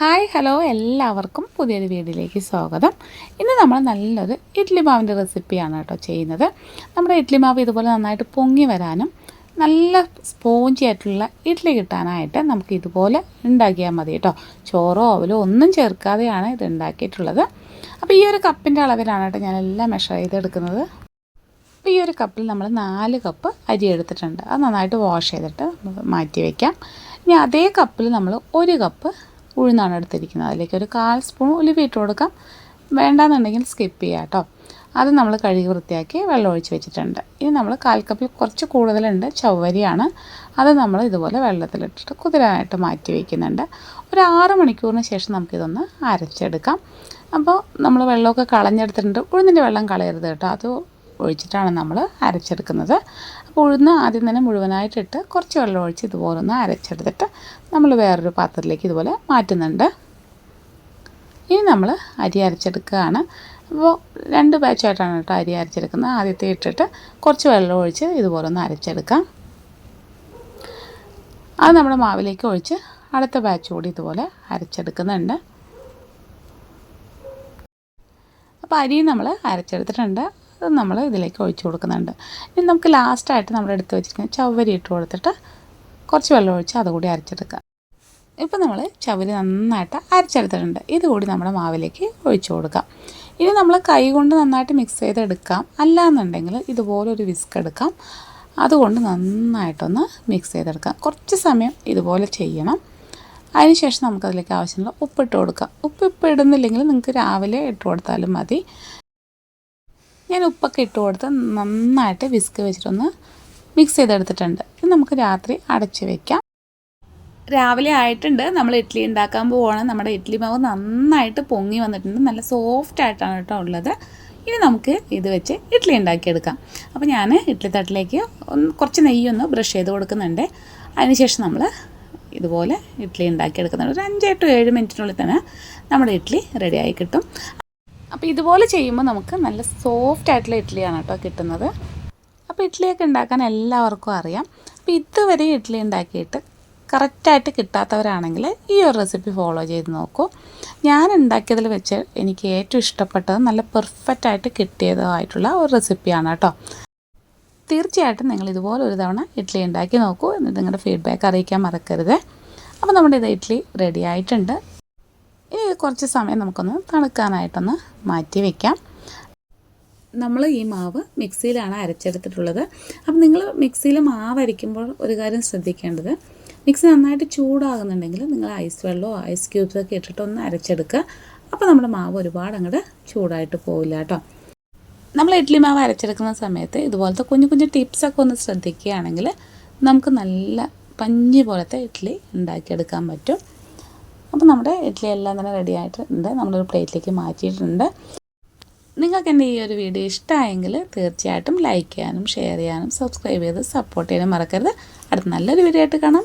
Hi hello എല്ലാവർക്കും പുതിയൊരു വീഡിയോയിലേക്ക് സ്വാഗതം. ഇന്ന് നമ്മൾ നല്ലൊരു ഇഡ്ലി മാവിന്റെ റെസിപ്പിയാണ് കേട്ടോ ചെയ്യുന്നത്. നമ്മുടെ ഇഡ്ലി മാവ് ഇതുപോലെ നന്നായിട്ട് പൊങ്ങി വരാനും നല്ല സ്പോഞ്ചി ആയിട്ടുള്ള ഇഡ്ലി കിട്ടാനായിട്ട് നമുക്ക് ഇതുപോലെ ഉണ്ടാക്കിയാൽ മതി കേട്ടോ. ചോറോ അവലോ ഒന്നും ചേർക്കാതെയാണ് ഇത് ഉണ്ടാക്കിയിട്ടുള്ളത്. അപ്പോൾ ഈ ഒരു കപ്പിന്റെ അളവിലാണ് കേട്ടോ ഞാനെല്ലാം മെഷർ ചെയ്തെടുക്കുന്നത്. അപ്പോൾ ഈ ഒരു കപ്പിൽ നമ്മൾ നാല് കപ്പ് അരി എടുത്തിട്ടുണ്ട്. അത് നന്നായിട്ട് വാഷ് ചെയ്തിട്ട് മാറ്റി വയ്ക്കാം ഇനി അതേ കപ്പിൽ നമ്മൾ ഒരു കപ്പ് ഉഴുന്നാണ് എടുത്തിരിക്കുന്നത്. അതിലേക്ക് ഒരു കാൽ സ്പൂൺ ഉലുവ ഇട്ട് കൊടുക്കാം. വേണ്ടാന്നുണ്ടെങ്കിൽ സ്കിപ്പ് ചെയ്യാം കേട്ടോ അത് നമ്മൾ കഴുകി വൃത്തിയാക്കി വെള്ളം ഒഴിച്ച് വെച്ചിട്ടുണ്ട്. ഇനി നമ്മൾ കാൽ കപ്പിൽ കുറച്ച് കൂടുതലുണ്ട് ചവ്വരിയാണ്. അത് നമ്മൾ ഇതുപോലെ വെള്ളത്തിലിട്ടിട്ട് കുതിരാനായിട്ട് മാറ്റി വയ്ക്കുന്നുണ്ട് ഒരു ആറ് മണിക്കൂറിന് ശേഷം നമുക്കിതൊന്ന് അരച്ചെടുക്കാം. അപ്പോൾ നമ്മൾ വെള്ളമൊക്കെ കളഞ്ഞെടുത്തിട്ടുണ്ട്. ഉഴുന്നിന്റെ വെള്ളം കളയരുത് കേട്ടോ അത് ഒഴിച്ചിട്ടാണ് നമ്മൾ അരച്ചെടുക്കുന്നത്. അപ്പോൾ ഉഴുന്ന് ആദ്യം തന്നെ മുഴുവനായിട്ടിട്ട് കുറച്ച് വെള്ളം ഒഴിച്ച് ഇതുപോലെ ഒന്ന് അരച്ചെടുത്തിട്ട് നമ്മൾ വേറൊരു പാത്രത്തിലേക്ക് ഇതുപോലെ മാറ്റുന്നുണ്ട്. ഇനി നമ്മൾ അരി അരച്ചെടുക്കുകയാണ്. അപ്പോൾ രണ്ട് ബാച്ചായിട്ടാണ് കേട്ടോ അരി അരച്ചെടുക്കുന്നത്. ആദ്യത്തെ ഇട്ടിട്ട് കുറച്ച് വെള്ളം ഒഴിച്ച് ഇതുപോലെ ഒന്ന് അരച്ചെടുക്കാം. അത് നമ്മൾ മാവിലേക്ക് ഒഴിച്ച് അടുത്ത ബാച്ച് കൂടി ഇതുപോലെ അരച്ചെടുക്കുന്നുണ്ട്. അപ്പോൾ അരി നമ്മൾ അരച്ചെടുത്തിട്ടുണ്ട്. അത് നമ്മൾ ഇതിലേക്ക് ഒഴിച്ചു കൊടുക്കുന്നുണ്ട്. ഇനി നമുക്ക് ലാസ്റ്റായിട്ട് നമ്മൾ എടുത്ത് വെച്ചിരിക്കുന്ന ചവ്വരി ഇട്ട് കൊടുത്തിട്ട് കുറച്ച് വെള്ളം ഒഴിച്ച് അതുകൂടി അരച്ചെടുക്കാം. ഇപ്പം നമ്മൾ ചവരി നന്നായിട്ട് അരച്ചെടുത്തിട്ടുണ്ട്. ഇതുകൂടി നമ്മുടെ മാവിലേക്ക് ഒഴിച്ചു കൊടുക്കാം. ഇനി നമ്മൾ കൈ കൊണ്ട് നന്നായിട്ട് മിക്സ് ചെയ്തെടുക്കാം. അല്ലാന്നുണ്ടെങ്കിൽ ഇതുപോലെ ഒരു വിസ്ക് എടുക്കാം. അതുകൊണ്ട് നന്നായിട്ടൊന്ന് മിക്സ് ചെയ്തെടുക്കാം. കുറച്ച് സമയം ഇതുപോലെ ചെയ്യണം. അതിനുശേഷം നമുക്കതിലേക്ക് ആവശ്യമുള്ള ഉപ്പിട്ട് കൊടുക്കാം. ഉപ്പ് ഇപ്പം ഇടുന്നില്ലെങ്കിൽ നിങ്ങൾക്ക് രാവിലെ ഇട്ട് കൊടുത്താലും മതി. ഞാൻ ഉപ്പൊക്കെ ഇട്ട് കൊടുത്ത് നന്നായിട്ട് വിസ്ക് വെച്ചിട്ടൊന്ന് മിക്സ് ചെയ്തെടുത്തിട്ടുണ്ട്. ഇത് നമുക്ക് രാത്രി അടച്ച് വെക്കാം. രാവിലെ ആയിട്ടുണ്ട്. നമ്മൾ ഇഡ്ഡലി ഉണ്ടാക്കാൻ പോവുകയാണ് നമ്മുടെ ഇഡ്ഡലി മാവ് നന്നായിട്ട് പൊങ്ങി വന്നിട്ടുണ്ട്. നല്ല സോഫ്റ്റ് ആയിട്ടാണ് കേട്ടോ ഉള്ളത്. ഇനി നമുക്ക് ഇത് വെച്ച് ഇഡ്ഡലി ഉണ്ടാക്കിയെടുക്കാം. അപ്പോൾ ഞാൻ ഇഡ്ഡലി തട്ടിലേക്ക് ഒന്ന് കുറച്ച് നെയ്യൊന്ന് ബ്രഷ് ചെയ്ത് കൊടുക്കുന്നുണ്ട്. അതിനുശേഷം നമ്മൾ ഇതുപോലെ ഇഡ്ഡലി ഉണ്ടാക്കിയെടുക്കുന്നുണ്ട്. ഒരു അഞ്ച് ടു ഏഴ് മിനിറ്റിനുള്ളിൽ തന്നെ നമ്മുടെ ഇഡ്ഡലി റെഡിയായി കിട്ടും. അപ്പോൾ ഇതുപോലെ ചെയ്യുമ്പോൾ നമുക്ക് നല്ല സോഫ്റ്റ് ആയിട്ടുള്ള ഇഡ്ഡലിയാണ് കേട്ടോ കിട്ടുന്നത്. അപ്പോൾ ഇഡ്ഡലിയൊക്കെ ഉണ്ടാക്കാൻ എല്ലാവർക്കും അറിയാം. അപ്പോൾ ഇതുവരെ ഇഡ്ഡലി ഉണ്ടാക്കിയിട്ട് കറക്റ്റായിട്ട് കിട്ടാത്തവരാണെങ്കിൽ ഈ ഒരു റെസിപ്പി ഫോളോ ചെയ്ത് നോക്കൂ. ഞാൻ ഉണ്ടാക്കിയതിൽ വെച്ച് എനിക്ക് ഏറ്റവും ഇഷ്ടപ്പെട്ടത് നല്ല പെർഫെക്റ്റായിട്ട് കിട്ടിയതായിട്ടുള്ള ഒരു റെസിപ്പിയാണ് കേട്ടോ. തീർച്ചയായിട്ടും നിങ്ങൾ ഇതുപോലെ ഒരു തവണ ഇഡ്ഡലി ഉണ്ടാക്കി നോക്കൂ എന്നിട്ട് നിങ്ങളുടെ ഫീഡ്ബാക്ക് അറിയിക്കാൻ മറക്കരുത്. അപ്പോൾ നമ്മുടെ ഇത് ഇഡ്ഡലി റെഡി ആയിട്ടുണ്ട്. ഇനി കുറച്ച് സമയം നമുക്കൊന്ന് തണുക്കാനായിട്ടൊന്ന് മാറ്റി വയ്ക്കാം നമ്മൾ ഈ മാവ് മിക്സിയിലാണ് അരച്ചെടുത്തിട്ടുള്ളത്. അപ്പം നിങ്ങൾ മിക്സിയിൽ മാവ് അരയ്ക്കുമ്പോൾ ഒരു കാര്യം ശ്രദ്ധിക്കേണ്ടത് മിക്സി നന്നായിട്ട് ചൂടാകുന്നുണ്ടെങ്കിൽ നിങ്ങൾ ഐസ് വെള്ളമോ ഐസ് ക്യൂബ്സോ ഒക്കെ ഇട്ടിട്ടൊന്ന് അരച്ചെടുക്കുക. അപ്പോൾ നമ്മുടെ മാവ് ഒരുപാട് അങ്ങോട്ട് ചൂടായിട്ട് പോവില്ല കേട്ടോ. നമ്മൾ ഇഡ്ഡലി മാവ് അരച്ചെടുക്കുന്ന സമയത്ത് ഇതുപോലത്തെ കുഞ്ഞു കുഞ്ഞു ടിപ്സൊക്കെ ഒന്ന് ശ്രദ്ധിക്കുകയാണെങ്കിൽ നമുക്ക് നല്ല പഞ്ഞി പോലത്തെ ഇഡ്ഡലി ഉണ്ടാക്കിയെടുക്കാൻ പറ്റും. അപ്പോൾ നമ്മുടെ ഇഡ്ഡലി എല്ലാം തന്നെ റെഡി ആയിട്ടുണ്ട്. നമ്മളൊരു പ്ലേറ്റിലേക്ക് മാറ്റിയിട്ടുണ്ട്. നിങ്ങൾക്ക് എന്റെ ഈ ഒരു വീഡിയോ ഇഷ്ടമായെങ്കിൽ തീർച്ചയായിട്ടും ലൈക്ക് ചെയ്യാനും ഷെയർ ചെയ്യാനും സബ്സ്ക്രൈബ് ചെയ്ത് സപ്പോർട്ട് ചെയ്യാനും മറക്കരുത്. അടുത്ത നല്ലൊരു വീഡിയോ ആയിട്ട് കാണാം.